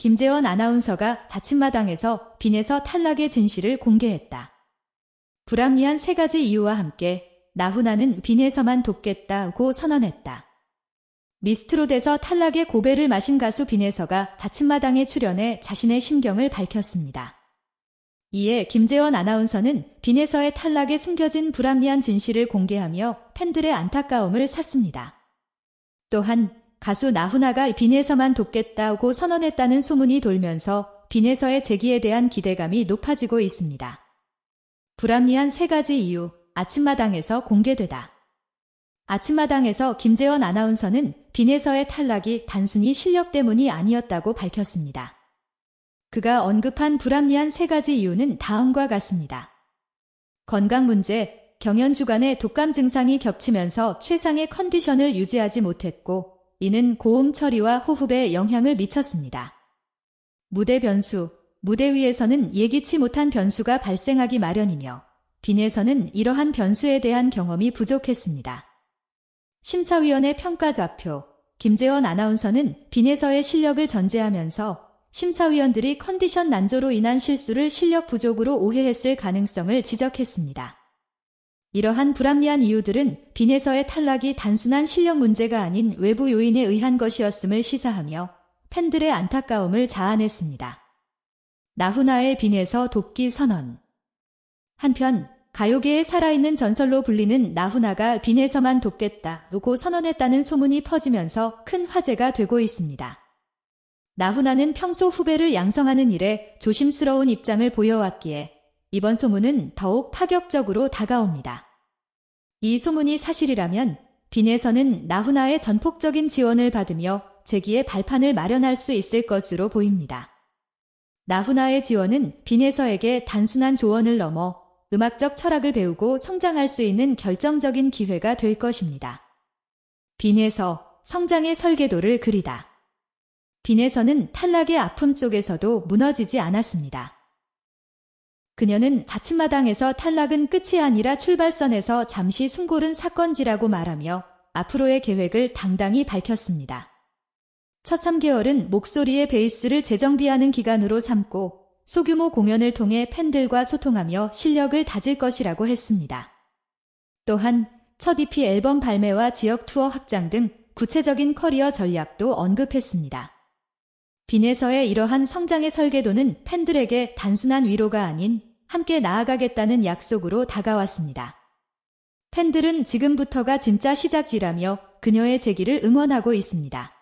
김재원 아나운서가 자칫마당에서 빈에서 탈락의 진실을 공개했다. 불합리한 세 가지 이유와 함께 나훈아는 빈에서만 돕겠다고 선언했다. 미스트롯에서 탈락의 고배를 마신 가수 빈에서가 자칫마당에 출연해 자신의 심경을 밝혔습니다. 이에 김재원 아나운서는 빈에서의 탈락에 숨겨진 불합리한 진실을 공개하며 팬들의 안타까움을 샀습니다. 또한 가수 나훈아가 빈에서만 돕겠다고 선언했다는 소문이 돌면서 빈에서의 재기에 대한 기대감이 높아지고 있습니다. 불합리한 세 가지 이유, 아침마당에서 공개되다. 아침마당에서 김재원 아나운서는 빈에서의 탈락이 단순히 실력 때문이 아니었다고 밝혔습니다. 그가 언급한 불합리한 세 가지 이유는 다음과 같습니다. 건강 문제, 경연 주간에 독감 증상이 겹치면서 최상의 컨디션을 유지하지 못했고, 이는 고음 처리와 호흡에 영향을 미쳤습니다. 무대 변수, 무대 위에서는 예기치 못한 변수가 발생하기 마련이며, 빈에서는 이러한 변수에 대한 경험이 부족했습니다. 심사위원의 평가 좌표, 김재원 아나운서는 빈에서의 실력을 전제하면서 심사위원들이 컨디션 난조로 인한 실수를 실력 부족으로 오해했을 가능성을 지적했습니다. 이러한 불합리한 이유들은 빈에서의 탈락이 단순한 실력 문제가 아닌 외부 요인에 의한 것이었음을 시사하며 팬들의 안타까움을 자아냈습니다. 나훈아의 빈에서 돕기 선언 한편 가요계의 살아있는 전설로 불리는 나훈아가 빈에서만 돕겠다 고 선언했다는 소문이 퍼지면서 큰 화제가 되고 있습니다. 나훈아는 평소 후배를 양성하는 일에 조심스러운 입장을 보여왔기에 이번 소문은 더욱 파격적으로 다가옵니다. 이 소문이 사실이라면 빈에서는 나훈아의 전폭적인 지원을 받으며 재기의 발판을 마련할 수 있을 것으로 보입니다. 나훈아의 지원은 빈에서에게 단순한 조언을 넘어 음악적 철학을 배우고 성장할 수 있는 결정적인 기회가 될 것입니다. 빈에서 성장의 설계도를 그리다. 빈에서는 탈락의 아픔 속에서도 무너지지 않았습니다. 그녀는 다친 마당에서 탈락은 끝이 아니라 출발선에서 잠시 숨고른 사건지라고 말하며 앞으로의 계획을 당당히 밝혔습니다. 첫 3개월은 목소리의 베이스를 재정비하는 기간으로 삼고 소규모 공연을 통해 팬들과 소통하며 실력을 다질 것이라고 했습니다. 또한 첫 EP 앨범 발매와 지역 투어 확장 등 구체적인 커리어 전략도 언급했습니다. 빈에서의 이러한 성장의 설계도는 팬들에게 단순한 위로가 아닌 함께 나아가겠다는 약속으로 다가왔습니다. 팬들은 지금부터가 진짜 시작이라며 그녀의 재기를 응원하고 있습니다.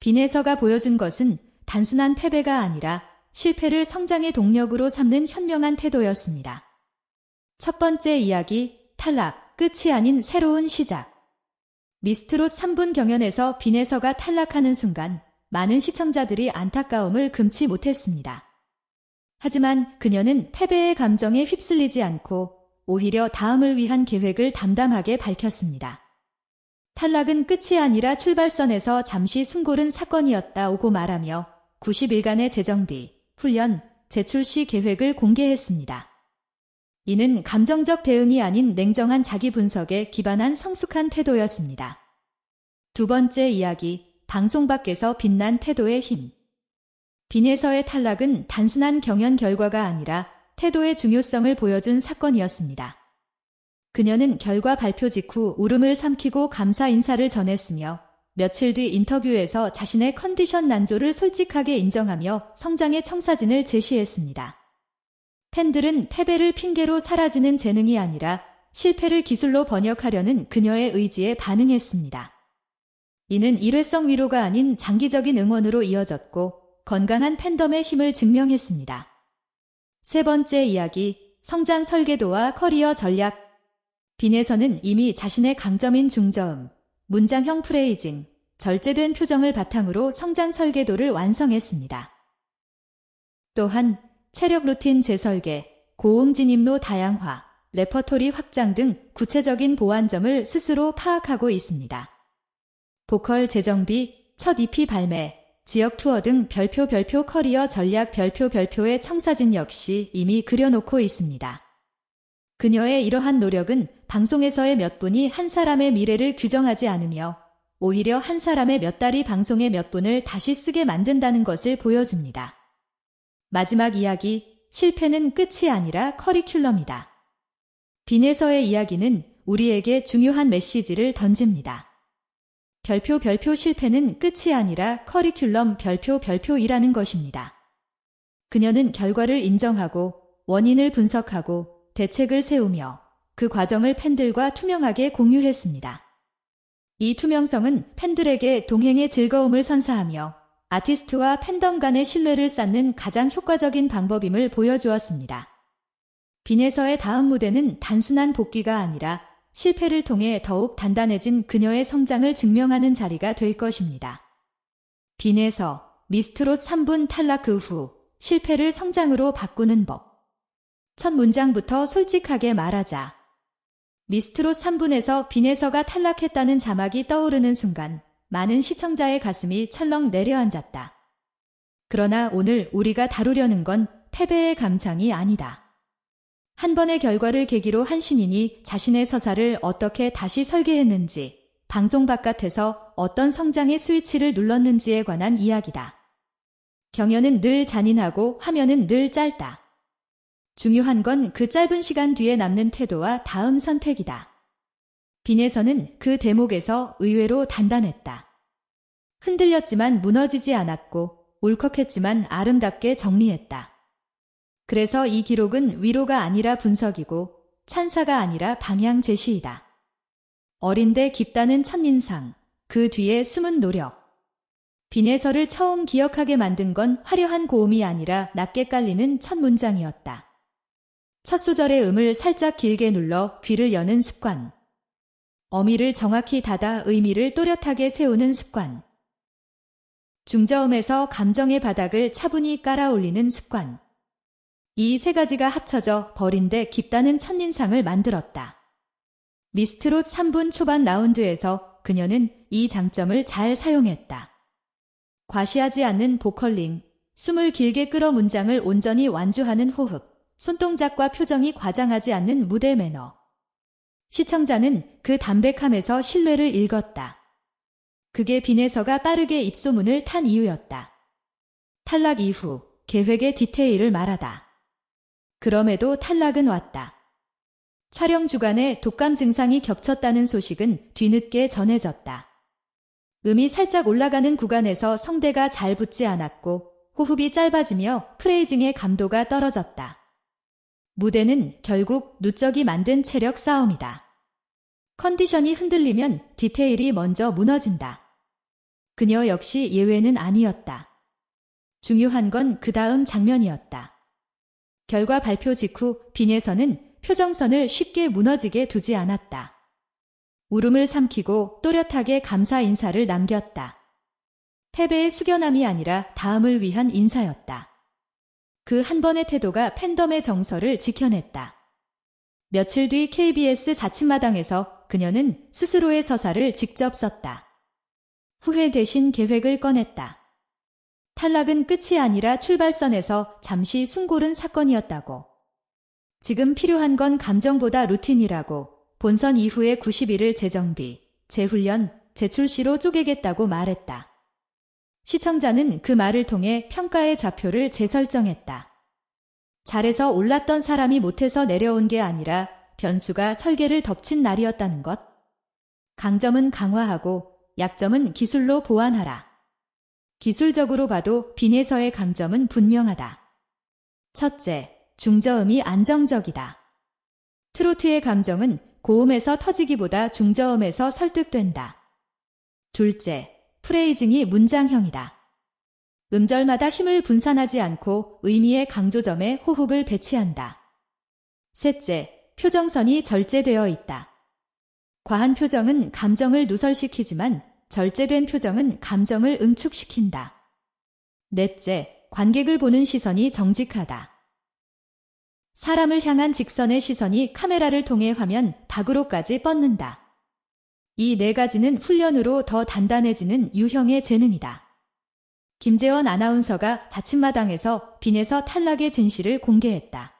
빈에서가 보여준 것은 단순한 패배가 아니라 실패를 성장의 동력으로 삼는 현명한 태도였습니다. 첫 번째 이야기, 탈락, 끝이 아닌 새로운 시작. 미스트롯 3분 경연에서 빈에서가 탈락하는 순간 많은 시청자들이 안타까움을 금치 못했습니다. 하지만 그녀는 패배의 감정에 휩쓸리지 않고 오히려 다음을 위한 계획을 담담하게 밝혔습니다. 탈락은 끝이 아니라 출발선에서 잠시 숨고른 사건이었다고 말하며 90일간의 재정비, 훈련, 제출 시 계획을 공개했습니다. 이는 감정적 대응이 아닌 냉정한 자기 분석에 기반한 성숙한 태도였습니다. 두 번째 이야기, 방송 밖에서 빛난 태도의 힘. 빈에서의 탈락은 단순한 경연 결과가 아니라 태도의 중요성을 보여준 사건이었습니다. 그녀는 결과 발표 직후 울음을 삼키고 감사 인사를 전했으며 며칠 뒤 인터뷰에서 자신의 컨디션 난조를 솔직하게 인정하며 성장의 청사진을 제시했습니다. 팬들은 패배를 핑계로 사라지는 재능이 아니라 실패를 기술로 번역하려는 그녀의 의지에 반응했습니다. 이는 일회성 위로가 아닌 장기적인 응원으로 이어졌고 건강한 팬덤의 힘을 증명했습니다. 세 번째 이야기, 성장 설계도와 커리어 전략. 빈에서는 이미 자신의 강점인 중저음, 문장형 프레이징, 절제된 표정을 바탕으로 성장 설계도를 완성했습니다. 또한 체력 루틴 재설계, 고음 진입로 다양화, 레퍼토리 확장 등 구체적인 보완점을 스스로 파악하고 있습니다. 보컬 재정비, 첫 EP 발매, 지역 투어 등 별표 별표 커리어 전략 별표 별표의 청사진 역시 이미 그려놓고 있습니다. 그녀의 이러한 노력은 방송에서의 몇 분이 한 사람의 미래를 규정하지 않으며 오히려 한 사람의 몇 달이 방송의 몇 분을 다시 쓰게 만든다는 것을 보여줍니다. 마지막 이야기, 실패는 끝이 아니라 커리큘럼이다. 빈에서의 이야기는 우리에게 중요한 메시지를 던집니다. 별표 별표 실패는 끝이 아니라 커리큘럼 별표 별표이라는 것입니다. 그녀는 결과를 인정하고 원인을 분석하고 대책을 세우며 그 과정을 팬들과 투명하게 공유했습니다. 이 투명성은 팬들에게 동행의 즐거움을 선사하며 아티스트와 팬덤 간의 신뢰를 쌓는 가장 효과적인 방법임을 보여주었습니다. 빈에서의 다음 무대는 단순한 복귀가 아니라 실패를 통해 더욱 단단해진 그녀의 성장을 증명하는 자리가 될 것입니다. 빈에서 미스트롯 3분 탈락 그 후 실패를 성장으로 바꾸는 법. 첫 문장부터 솔직하게 말하자. 미스트롯 3분에서 빈에서가 탈락했다는 자막이 떠오르는 순간 많은 시청자의 가슴이 철렁 내려앉았다. 그러나 오늘 우리가 다루려는 건 패배의 감상이 아니다. 한 번의 결과를 계기로 한 신인이 자신의 서사를 어떻게 다시 설계했는지, 방송 바깥에서 어떤 성장의 스위치를 눌렀는지에 관한 이야기다. 경연은 늘 잔인하고 화면은 늘 짧다. 중요한 건 그 짧은 시간 뒤에 남는 태도와 다음 선택이다. 빈에서는 그 대목에서 의외로 단단했다. 흔들렸지만 무너지지 않았고 울컥했지만 아름답게 정리했다. 그래서 이 기록은 위로가 아니라 분석이고 찬사가 아니라 방향 제시이다. 어린데 깊다는 첫인상, 그 뒤에 숨은 노력. 빈에서를 처음 기억하게 만든 건 화려한 고음이 아니라 낮게 깔리는 첫 문장이었다. 첫 소절의 음을 살짝 길게 눌러 귀를 여는 습관. 어미를 정확히 닫아 의미를 또렷하게 세우는 습관. 중저음에서 감정의 바닥을 차분히 깔아 올리는 습관. 이 세 가지가 합쳐져 버린데 깊다는 첫인상을 만들었다. 미스트롯 3분 초반 라운드에서 그녀는 이 장점을 잘 사용했다. 과시하지 않는 보컬링, 숨을 길게 끌어 문장을 온전히 완주하는 호흡, 손동작과 표정이 과장하지 않는 무대 매너. 시청자는 그 담백함에서 신뢰를 읽었다. 그게 빈에서가 빠르게 입소문을 탄 이유였다. 탈락 이후 계획의 디테일을 말하다. 그럼에도 탈락은 왔다. 촬영 주간에 독감 증상이 겹쳤다는 소식은 뒤늦게 전해졌다. 음이 살짝 올라가는 구간에서 성대가 잘 붙지 않았고 호흡이 짧아지며 프레이징의 감도가 떨어졌다. 무대는 결국 누적이 만든 체력 싸움이다. 컨디션이 흔들리면 디테일이 먼저 무너진다. 그녀 역시 예외는 아니었다. 중요한 건 그 다음 장면이었다. 결과 발표 직후 빈에서는 표정선을 쉽게 무너지게 두지 않았다. 울음을 삼키고 또렷하게 감사 인사를 남겼다. 패배의 숙연함이 아니라 다음을 위한 인사였다. 그 한 번의 태도가 팬덤의 정서를 지켜냈다. 며칠 뒤 KBS 자칫마당에서 그녀는 스스로의 서사를 직접 썼다. 후회 대신 계획을 꺼냈다. 탈락은 끝이 아니라 출발선에서 잠시 숨고른 사건이었다고. 지금 필요한 건 감정보다 루틴이라고 본선 이후의 90일을 재정비, 재훈련, 재출시로 쪼개겠다고 말했다. 시청자는 그 말을 통해 평가의 좌표를 재설정했다. 잘해서 올랐던 사람이 못해서 내려온 게 아니라 변수가 설계를 덮친 날이었다는 것. 강점은 강화하고 약점은 기술로 보완하라. 기술적으로 봐도 빈에서의 강점은 분명하다. 첫째, 중저음이 안정적이다. 트로트의 감정은 고음에서 터지기보다 중저음에서 설득된다. 둘째, 프레이징이 문장형이다. 음절마다 힘을 분산하지 않고 의미의 강조점에 호흡을 배치한다. 셋째, 표정선이 절제되어 있다. 과한 표정은 감정을 누설시키지만 절제된 표정은 감정을 응축시킨다. 넷째, 관객을 보는 시선이 정직하다. 사람을 향한 직선의 시선이 카메라를 통해 화면 밖으로까지 뻗는다. 이 네 가지는 훈련으로 더 단단해지는 유형의 재능이다. 김재원 아나운서가 자칫마당에서 빈에서 탈락의 진실을 공개했다.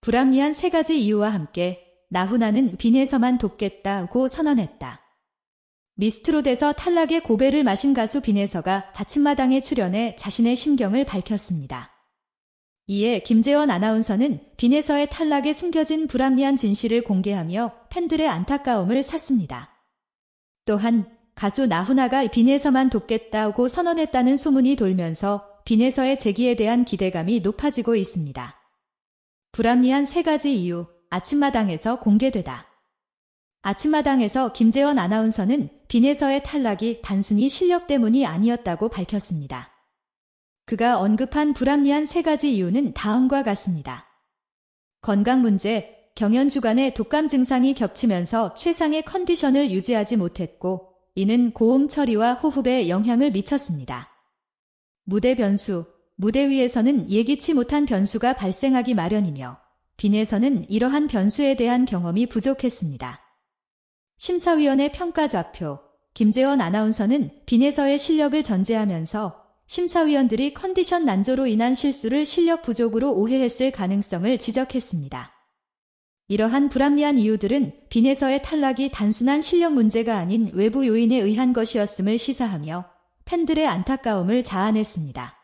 불합리한 세 가지 이유와 함께 나훈아는 빈에서만 돕겠다고 선언했다. 미스트롯에서 탈락의 고배를 마신 가수 빈에서가 자칫마당에 출연해 자신의 심경을 밝혔습니다. 이에 김재원 아나운서는 빈에서의 탈락에 숨겨진 불합리한 진실을 공개하며 팬들의 안타까움을 샀습니다. 또한 가수 나훈아가 빈에서만 돕겠다고 선언했다는 소문이 돌면서 빈에서의 재기에 대한 기대감이 높아지고 있습니다. 불합리한 세 가지 이유, 아침마당에서 공개되다. 아침마당에서 김재원 아나운서는 빈에서의 탈락이 단순히 실력 때문이 아니었다고 밝혔습니다. 그가 언급한 불합리한 세 가지 이유는 다음과 같습니다. 건강 문제, 경연 주간에 독감 증상이 겹치면서 최상의 컨디션을 유지하지 못했고, 이는 고음 처리와 호흡에 영향을 미쳤습니다. 무대 변수, 무대 위에서는 예기치 못한 변수가 발생하기 마련이며, 빈에서는 이러한 변수에 대한 경험이 부족했습니다. 심사위원의 평가 좌표, 김재원 아나운서는 빈에서의 실력을 전제하면서 심사위원들이 컨디션 난조로 인한 실수를 실력 부족으로 오해했을 가능성을 지적했습니다. 이러한 불합리한 이유들은 빈에서의 탈락이 단순한 실력 문제가 아닌 외부 요인에 의한 것이었음을 시사하며 팬들의 안타까움을 자아냈습니다.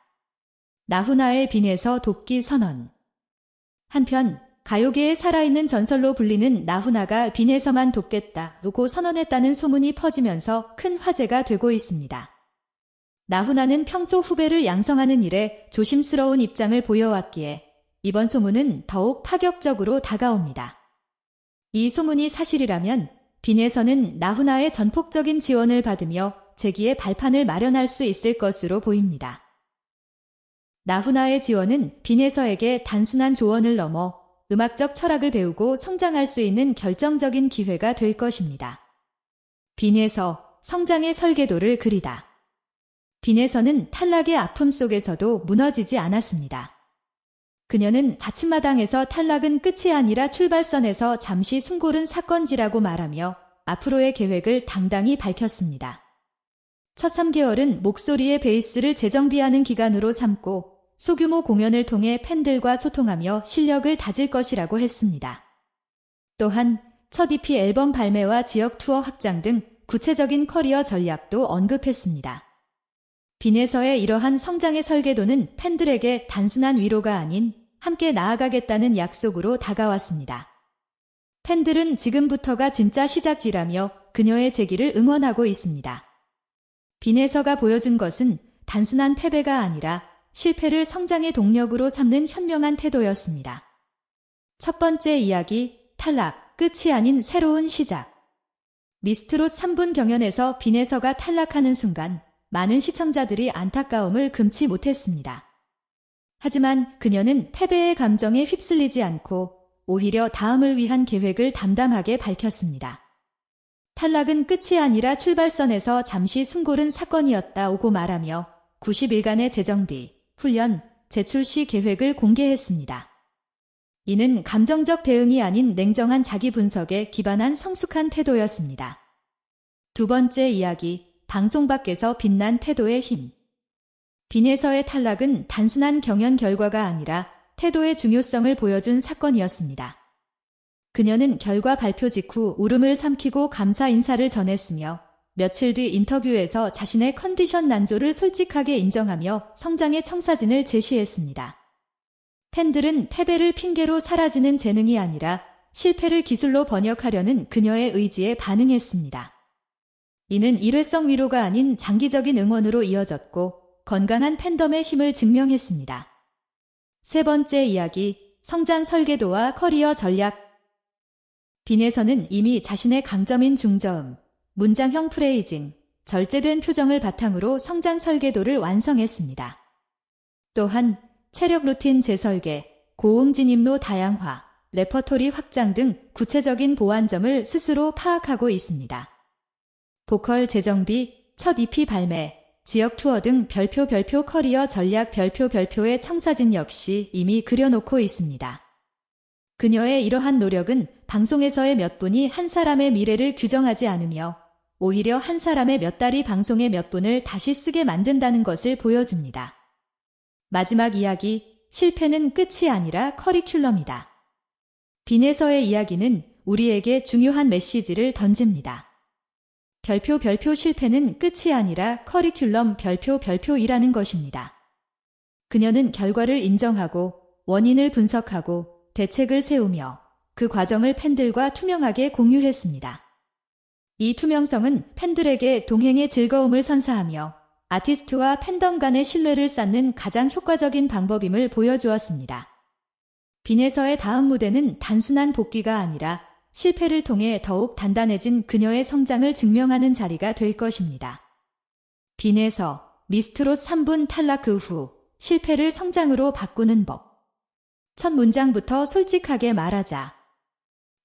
나훈아의 빈에서 돕기 선언 한편 가요계의 살아있는 전설로 불리는 나훈아가 빈에서만 돕겠다 고 선언했다는 소문이 퍼지면서 큰 화제가 되고 있습니다. 나훈아는 평소 후배를 양성하는 일에 조심스러운 입장을 보여왔기에 이번 소문은 더욱 파격적으로 다가옵니다. 이 소문이 사실이라면 빈에서는 나훈아의 전폭적인 지원을 받으며 재기의 발판을 마련할 수 있을 것으로 보입니다. 나훈아의 지원은 빈에서에게 단순한 조언을 넘어 음악적 철학을 배우고 성장할 수 있는 결정적인 기회가 될 것입니다. 빈에서 성장의 설계도를 그리다. 빈에서는 탈락의 아픔 속에서도 무너지지 않았습니다. 그녀는 다친 마당에서 탈락은 끝이 아니라 출발선에서 잠시 숨고른 사건지라고 말하며 앞으로의 계획을 당당히 밝혔습니다. 첫 3개월은 목소리의 베이스를 재정비하는 기간으로 삼고 소규모 공연을 통해 팬들과 소통하며 실력을 다질 것이라고 했습니다. 또한 첫 EP 앨범 발매와 지역 투어 확장 등 구체적인 커리어 전략도 언급했습니다. 빈에서의 이러한 성장의 설계도는 팬들에게 단순한 위로가 아닌 함께 나아가겠다는 약속으로 다가왔습니다. 팬들은 지금부터가 진짜 시작이라며 그녀의 재기를 응원하고 있습니다. 빈에서가 보여준 것은 단순한 패배가 아니라 실패를 성장의 동력으로 삼는 현명한 태도였습니다. 첫 번째 이야기, 탈락, 끝이 아닌 새로운 시작. 미스트롯 3분 경연에서 빈에서가 탈락하는 순간 많은 시청자들이 안타까움을 금치 못했습니다. 하지만 그녀는 패배의 감정에 휩쓸리지 않고 오히려 다음을 위한 계획을 담담하게 밝혔습니다. 탈락은 끝이 아니라 출발선에서 잠시 숨고른 사건이었다고 말하며 90일간의 재정비, 훈련, 제출 시 계획을 공개했습니다. 이는 감정적 대응이 아닌 냉정한 자기 분석에 기반한 성숙한 태도였습니다. 두 번째 이야기, 방송 밖에서 빛난 태도의 힘. 빈에서의 탈락은 단순한 경연 결과가 아니라 태도의 중요성을 보여준 사건이었습니다. 그녀는 결과 발표 직후 울음을 삼키고 감사 인사를 전했으며 며칠 뒤 인터뷰에서 자신의 컨디션 난조를 솔직하게 인정하며 성장의 청사진을 제시했습니다. 팬들은 패배를 핑계로 사라지는 재능이 아니라 실패를 기술로 번역하려는 그녀의 의지에 반응했습니다. 이는 일회성 위로가 아닌 장기적인 응원으로 이어졌고 건강한 팬덤의 힘을 증명했습니다. 세 번째 이야기, 성장 설계도와 커리어 전략. 빈에서는 이미 자신의 강점인 중저음, 문장형 프레이징, 절제된 표정을 바탕으로 성장 설계도를 완성했습니다. 또한 체력 루틴 재설계, 고음 진입로 다양화, 레퍼토리 확장 등 구체적인 보완점을 스스로 파악하고 있습니다. 보컬 재정비, 첫 EP 발매, 지역 투어 등 별표 별표 커리어 전략 별표 별표의 청사진 역시 이미 그려놓고 있습니다. 그녀의 이러한 노력은 방송에서의 몇 분이 한 사람의 미래를 규정하지 않으며 오히려 한 사람의 몇 달이 방송의 몇 분을 다시 쓰게 만든다는 것을 보여줍니다. 마지막 이야기, 실패는 끝이 아니라 커리큘럼이다. 빈에서의 이야기는 우리에게 중요한 메시지를 던집니다. 별표 별표 실패는 끝이 아니라 커리큘럼 별표 별표이라는 것입니다. 그녀는 결과를 인정하고 원인을 분석하고 대책을 세우며 그 과정을 팬들과 투명하게 공유했습니다. 이 투명성은 팬들에게 동행의 즐거움을 선사하며 아티스트와 팬덤 간의 신뢰를 쌓는 가장 효과적인 방법임을 보여주었습니다. 빈에서의 다음 무대는 단순한 복귀가 아니라 실패를 통해 더욱 단단해진 그녀의 성장을 증명하는 자리가 될 것입니다. 빈에서 미스트롯 3분 탈락 그 후 실패를 성장으로 바꾸는 법. 첫 문장부터 솔직하게 말하자.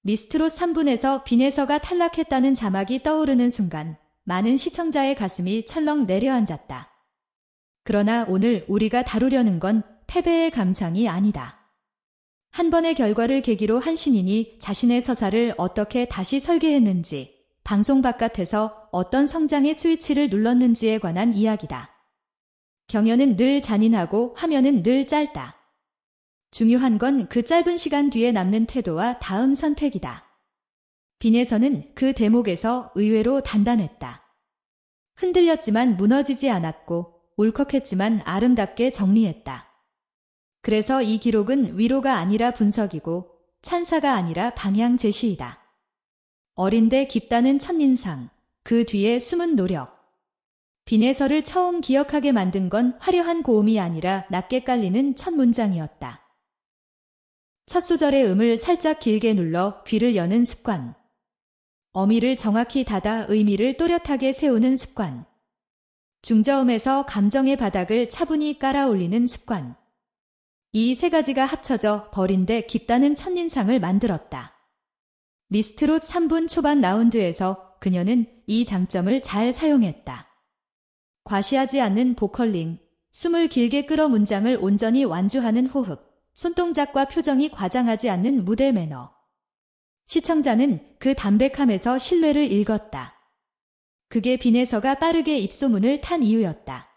미스트롯 3분에서 빈에서가 탈락했다는 자막이 떠오르는 순간 많은 시청자의 가슴이 철렁 내려앉았다. 그러나 오늘 우리가 다루려는 건 패배의 감상이 아니다. 한 번의 결과를 계기로 한 신인이 자신의 서사를 어떻게 다시 설계했는지, 방송 바깥에서 어떤 성장의 스위치를 눌렀는지에 관한 이야기다. 경연은 늘 잔인하고 화면은 늘 짧다. 중요한 건 그 짧은 시간 뒤에 남는 태도와 다음 선택이다. 빈에서는 그 대목에서 의외로 단단했다. 흔들렸지만 무너지지 않았고 울컥했지만 아름답게 정리했다. 그래서 이 기록은 위로가 아니라 분석이고 찬사가 아니라 방향 제시이다. 어린데 깊다는 첫인상, 그 뒤에 숨은 노력. 빈에서를 처음 기억하게 만든 건 화려한 고음이 아니라 낮게 깔리는 첫 문장이었다. 첫 소절의 음을 살짝 길게 눌러 귀를 여는 습관. 어미를 정확히 닫아 의미를 또렷하게 세우는 습관. 중저음에서 감정의 바닥을 차분히 깔아 올리는 습관. 이 세 가지가 합쳐져 버린데 깊다는 첫인상을 만들었다. 미스트롯 3분 초반 라운드에서 그녀는 이 장점을 잘 사용했다. 과시하지 않는 보컬링, 숨을 길게 끌어 문장을 온전히 완주하는 호흡, 손동작과 표정이 과장하지 않는 무대 매너. 시청자는 그 담백함에서 신뢰를 읽었다. 그게 빈에서가 빠르게 입소문을 탄 이유였다.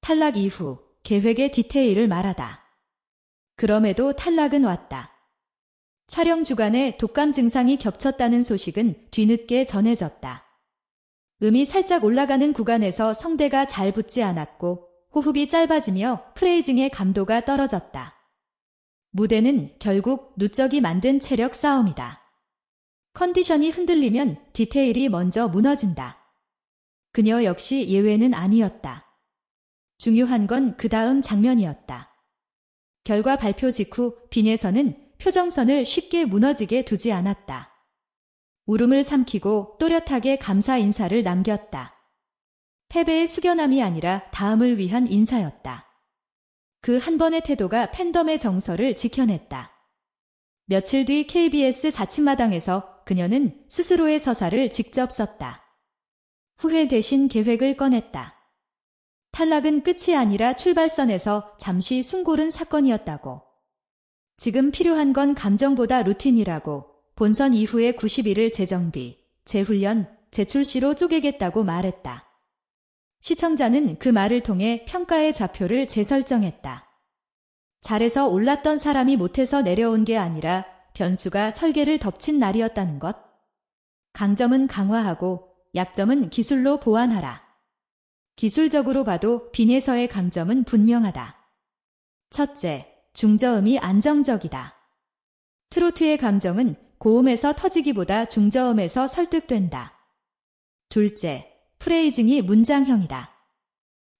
탈락 이후 계획의 디테일을 말하다. 그럼에도 탈락은 왔다. 촬영 주간에 독감 증상이 겹쳤다는 소식은 뒤늦게 전해졌다. 음이 살짝 올라가는 구간에서 성대가 잘 붙지 않았고 호흡이 짧아지며 프레이징의 감도가 떨어졌다. 무대는 결국 누적이 만든 체력 싸움이다. 컨디션이 흔들리면 디테일이 먼저 무너진다. 그녀 역시 예외는 아니었다. 중요한 건 그 다음 장면이었다. 결과 발표 직후 빈에서는 표정선을 쉽게 무너지게 두지 않았다. 울음을 삼키고 또렷하게 감사 인사를 남겼다. 패배의 수견함이 아니라 다음을 위한 인사였다. 그 한 번의 태도가 팬덤의 정서를 지켜냈다. 며칠 뒤 KBS 자칫마당에서 그녀는 스스로의 서사를 직접 썼다. 후회 대신 계획을 꺼냈다. 탈락은 끝이 아니라 출발선에서 잠시 숨고른 사건이었다고. 지금 필요한 건 감정보다 루틴이라고 본선 이후의 90일을 재정비, 재훈련, 재출시로 쪼개겠다고 말했다. 시청자는 그 말을 통해 평가의 좌표를 재설정했다. 잘해서 올랐던 사람이 못해서 내려온 게 아니라 변수가 설계를 덮친 날이었다는 것. 강점은 강화하고 약점은 기술로 보완하라. 기술적으로 봐도 빈에서의 강점은 분명하다. 첫째, 중저음이 안정적이다. 트로트의 감정은 고음에서 터지기보다 중저음에서 설득된다. 둘째, 프레이징이 문장형이다.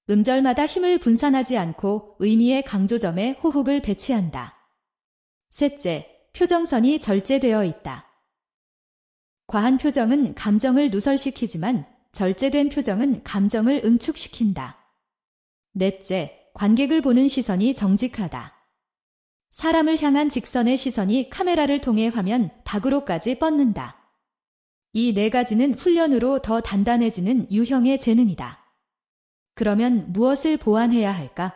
음절마다 힘을 분산하지 않고 의미의 강조점에 호흡을 배치한다. 셋째, 표정선이 절제되어 있다. 과한 표정은 감정을 누설시키지만 절제된 표정은 감정을 응축시킨다. 넷째, 관객을 보는 시선이 정직하다. 사람을 향한 직선의 시선이 카메라를 통해 화면 밖으로까지 뻗는다. 이 네 가지는 훈련으로 더 단단해지는 유형의 재능이다. 그러면 무엇을 보완해야 할까?